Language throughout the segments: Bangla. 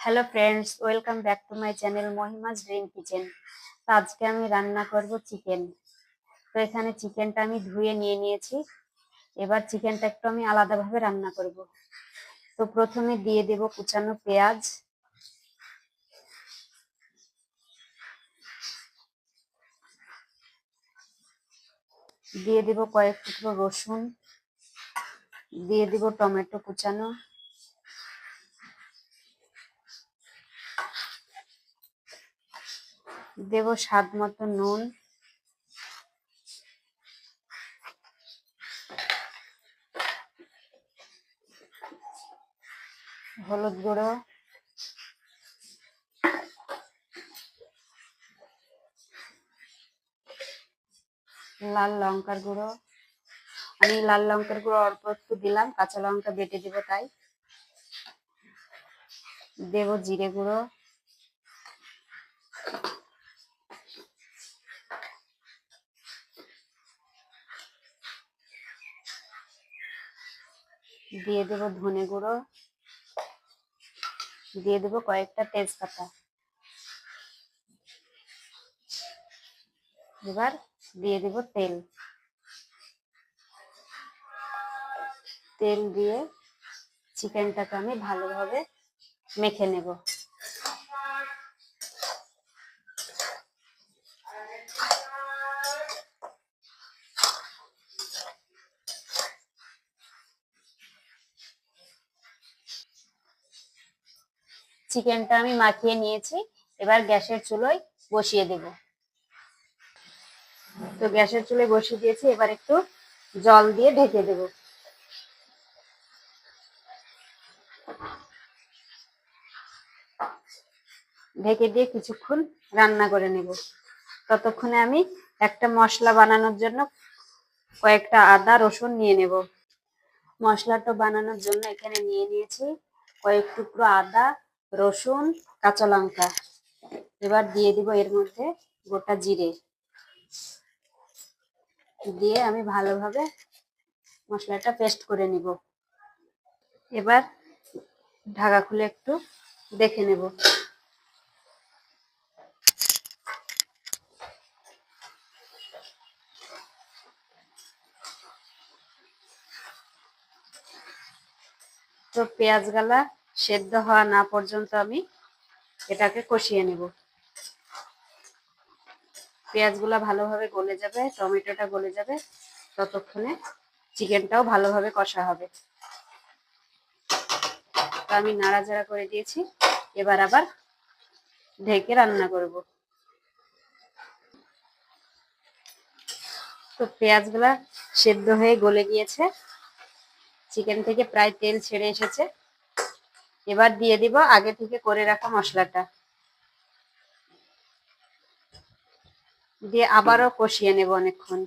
Hello friends welcome back to my channel Mahima's dream kitchen তো আজকে আমি রান্না করব চিকেন তো এখানে চিকেনটা আমি ধুয়ে নিয়ে নিয়েছি। এবার চিকেনটা একটু আমি আলাদাভাবে রান্না করব। তো প্রথমে দিয়ে দেব কুচানো পেঁয়াজ। দিয়ে দেব কয়েক টুকরো রসুন। দিয়ে দেব টমেটো কুচানো। দেব স্বাদ মতো নুন। হলুদ গুঁড়ো। লাল লঙ্কার গুঁড়ো। আমি লাল লঙ্কার গুঁড়ো অল্প একটু দিলাম, কাঁচা লঙ্কা বেটে দিব তাই। দেব জিরে গুঁড়ো। দিয়ে দেব ধনে গুঁড়ো। দিয়ে দেব কয়েকটা তেজপাতা। এবার দিয়ে দেব তেল। তেল দিয়ে চিকেনটাকে আমি ভালোভাবে মেখে নেব। চিকেনটা আমি মাখিয়ে নিয়েছি। এবার গ্যাসের চুলোয় বসিয়ে দেব। তো গ্যাসের চুলোয় বসিয়ে দিয়েছি। এবার একটু জল দিয়ে ঢেকে দেব। ঢেকে দিয়ে কিছুক্ষণ রান্না করে নেব। ততক্ষণে আমি একটা মশলা বানানোর জন্য কয়েকটা আদা, রসুন নিয়ে নেব। মশলাটা বানানোর জন্য এখানে নিয়ে নিয়েছি কয়েক টুকরো আদা রসুন, কাঁচা লঙ্কা। এবার দিয়ে দিব এর মধ্যে গোটা জিরে। দিয়ে আমি ভালোভাবে মশলাটা পেস্ট করে নিব। এবার ঢাকা খুলে একটু দেখে নেব। তো পেঁয়াজ গালা সেদ্ধ হওয়া না পর্যন্ত আমি এটাকে কষিয়ে নেব। পেঁয়াজগুলো ভালোভাবে গলে যাবে, টমেটোটা গলে যাবে, ততক্ষণে চিকেনটাও ভালোভাবে কষা হবে। তো আমি নাড়াচাড়া করে দিয়েছি, এবার আবার ঢেকে রান্না করব। তো পেঁয়াজগুলা সেদ্ধ হয়ে গলে গিয়েছে। চিকেন থেকে প্রায় তেল ছেড়ে এসেছে। এবার দিয়ে দিব আগে থেকে করে রাখা মশলাটা। দিয়ে আবারও কষিয়ে নেব অনেকক্ষণ।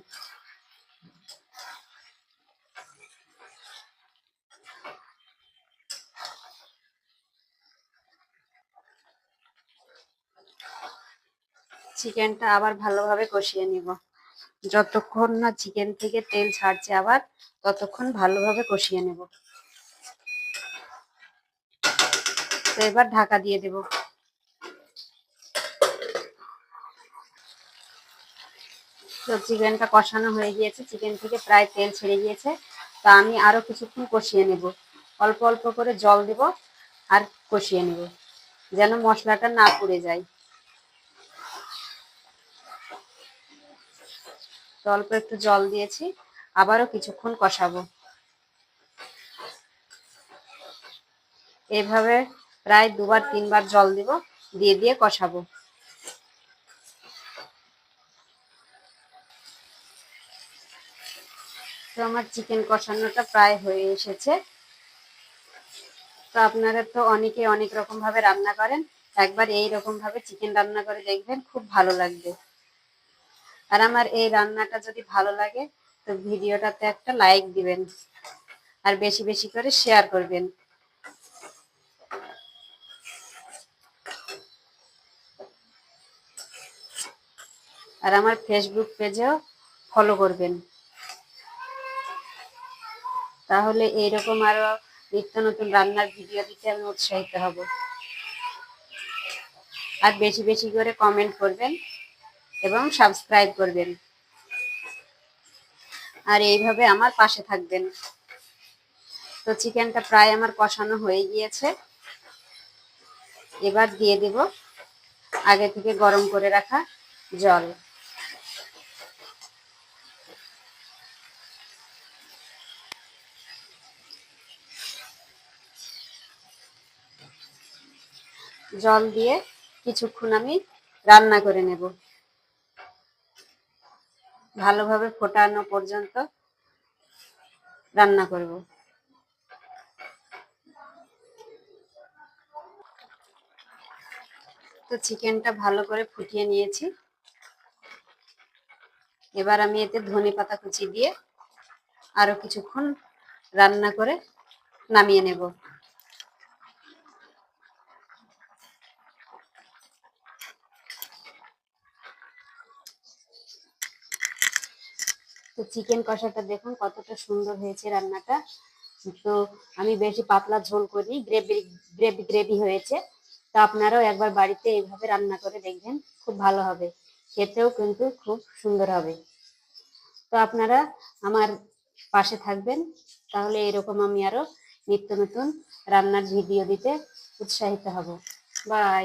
চিকেনটা আবার ভালোভাবে কষিয়ে নিব। যতক্ষণ না চিকেন থেকে তেল ছাড়ছে আবার, ততক্ষণ ভালোভাবে কষিয়ে নেব। তো এবার ঢাকা দিয়ে দেব। তো চিকেনটা কষানো হয়ে গিয়েছে। চিকেন থেকে প্রায় তেল ছেড়ে গিয়েছে। তা আমি আরও কিছুক্ষণ কষিয়ে নেব। অল্প অল্প করে জল দেব আর কষিয়ে নেব, যেন মশলাটা না পুড়ে যায়। তো অল্প একটু জল দিয়েছি, আবারও কিছুক্ষণ কষাবো। এভাবে প্রায় দুবার, তিনবার জল দিব, দিয়ে দিয়ে কষাবো। তো আমার চিকেন কষানোটা প্রায় হয়ে এসেছে। তো আপনারা তো অনেকে অনেক রকম ভাবে রান্না করেন, একবার এই রকম ভাবে চিকেন রান্না করে দেখবেন, খুব ভালো লাগবে। আর আমার এই রান্নাটা যদি ভালো লাগে, তো ভিডিওটাতে একটা লাইক দিবেন, আর বেশি বেশি করে শেয়ার করবেন। আর আমার ফেসবুক পেজেও ফলো করবেন। তাহলে এইরকম আরও নিত্য নতুন রান্নার ভিডিও দিতে আমি উৎসাহিত হব। আর বেশি বেশি করে কমেন্ট করবেন এবং সাবস্ক্রাইব করবেন। আর এইভাবে আমার পাশে থাকবেন। তো চিকেনটা প্রায় আমার কষানো হয়ে গিয়েছে। এবার দিয়ে দেব আগে থেকে গরম করে রাখা জল। জল দিয়ে কিছুক্ষণ আমি রান্না করে নেব। ভালোভাবে ফোটানো পর্যন্ত রান্না করব। তো চিকেনটা ভালো করে ফুটিয়ে নিয়েছি। এবার আমি এতে ধনে পাতা কুচি দিয়ে আরও কিছুক্ষণ রান্না করে নামিয়ে নেব তো চিকেন কষাটা দেখুন, কতটা সুন্দর হয়েছে রান্নাটা। তো আমি বেশি পাতলা ঝোল করি গ্রেভি গ্রেভি গ্রেভি হয়েছে। তো আপনারাও একবার বাড়িতে এইভাবে রান্না করে দেখবেন, খুব ভালো হবে। খেতেও কিন্তু খুব সুন্দর হবে। তো আপনারা আমার পাশে থাকবেন, তাহলে এরকম আমি আরও নিত্য নতুন রান্নার ভিডিও দিতে উৎসাহিত হব। বাই।